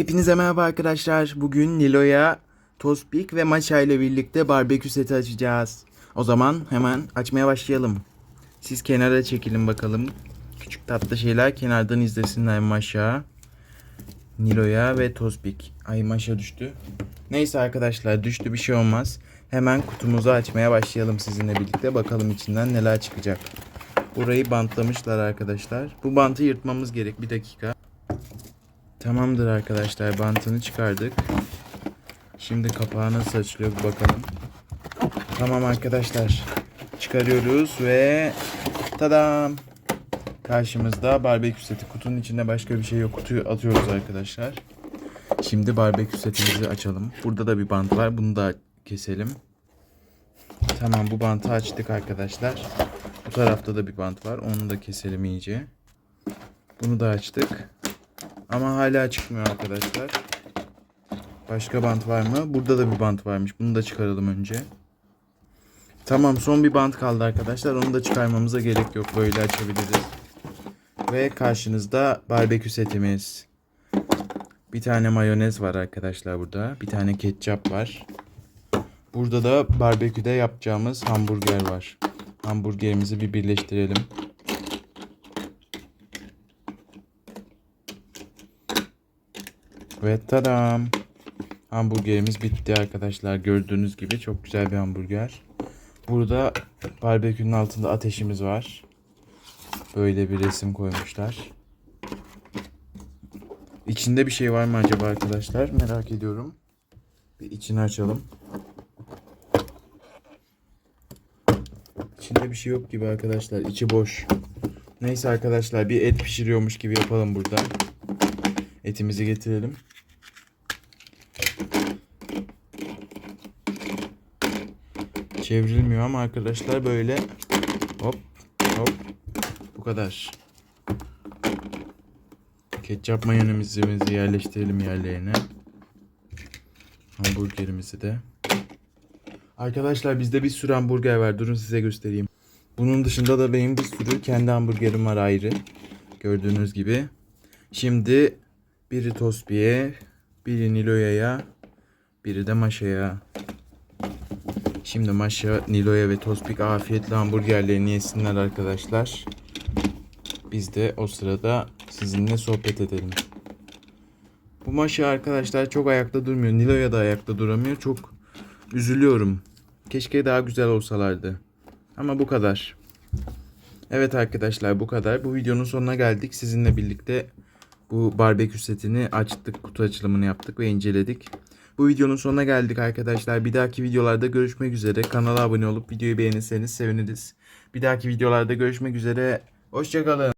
Hepinize merhaba arkadaşlar. Bugün Nilo'ya Tospik ve Maşa ile birlikte barbekü seti açacağız. O zaman hemen açmaya başlayalım. Siz kenara çekilin bakalım. Küçük tatlı şeyler kenardan izlesinler Maşa, Nilo'ya ve Tospik. Ay Maşa düştü. Neyse arkadaşlar düştü bir şey olmaz. Hemen kutumuzu açmaya başlayalım sizinle birlikte. Bakalım içinden neler çıkacak. Burayı bantlamışlar arkadaşlar. Bu bantı yırtmamız gerek. Bir dakika. Tamamdır arkadaşlar bantını çıkardık. Şimdi kapağı nasıl açılıyor bakalım. Tamam arkadaşlar. Çıkarıyoruz ve tadam. Karşımızda barbekü seti. Kutunun içinde başka bir şey yok. Kutuyu atıyoruz arkadaşlar. Şimdi barbekü setimizi açalım. Burada da bir bant var. Bunu da keselim. Tamam bu bantı açtık arkadaşlar. Bu tarafta da bir bant var. Onu da keselim iyice. Bunu da açtık. Ama hala çıkmıyor arkadaşlar. Başka bant var mı? Burada da bir bant varmış. Bunu da çıkaralım önce. Tamam son bir bant kaldı arkadaşlar. Onu da çıkarmamıza gerek yok. Böyle açabiliriz. Ve karşınızda barbekü setimiz. Bir tane mayonez var arkadaşlar burada. Bir tane ketçap var. Burada da barbeküde yapacağımız hamburger var. Hamburgerimizi bir birleştirelim. Ve tadam. Hamburgerimiz bitti arkadaşlar. Gördüğünüz gibi çok güzel bir hamburger. Burada barbekünün altında ateşimiz var. Böyle bir resim koymuşlar. İçinde bir şey var mı acaba arkadaşlar? Merak ediyorum. Bir içini açalım. İçinde bir şey yok gibi arkadaşlar. İçi boş. Neyse arkadaşlar bir et pişiriyormuş gibi yapalım burada. Etimizi getirelim. Çevrilmiyor ama arkadaşlar böyle hop hop bu kadar. Ketçap mayonezimizi yerleştirelim yerlerine. Hamburgerimizi de. Arkadaşlar bizde bir sürü hamburger var. Durun size göstereyim. Bunun dışında da benim bir sürü kendi hamburgerim var ayrı. Gördüğünüz gibi. Şimdi biri Tospi'ye, biri Nilo'ya, biri de Maşa'ya. Şimdi Maşa, Nilo'ya ve Tospik afiyetle hamburgerlerini yesinler arkadaşlar. Biz de o sırada sizinle sohbet edelim. Bu Maşa arkadaşlar çok ayakta durmuyor. Nilo'ya da ayakta duramıyor. Çok üzülüyorum. Keşke daha güzel olsalardı. Ama bu kadar. Evet arkadaşlar bu kadar. Bu videonun sonuna geldik. Sizinle birlikte bu barbekü setini açtık. Kutu açılımını yaptık ve inceledik. Bu videonun sonuna geldik arkadaşlar. Bir dahaki videolarda görüşmek üzere. Kanala abone olup videoyu beğenirseniz seviniriz. Bir dahaki videolarda görüşmek üzere. Hoşçakalın.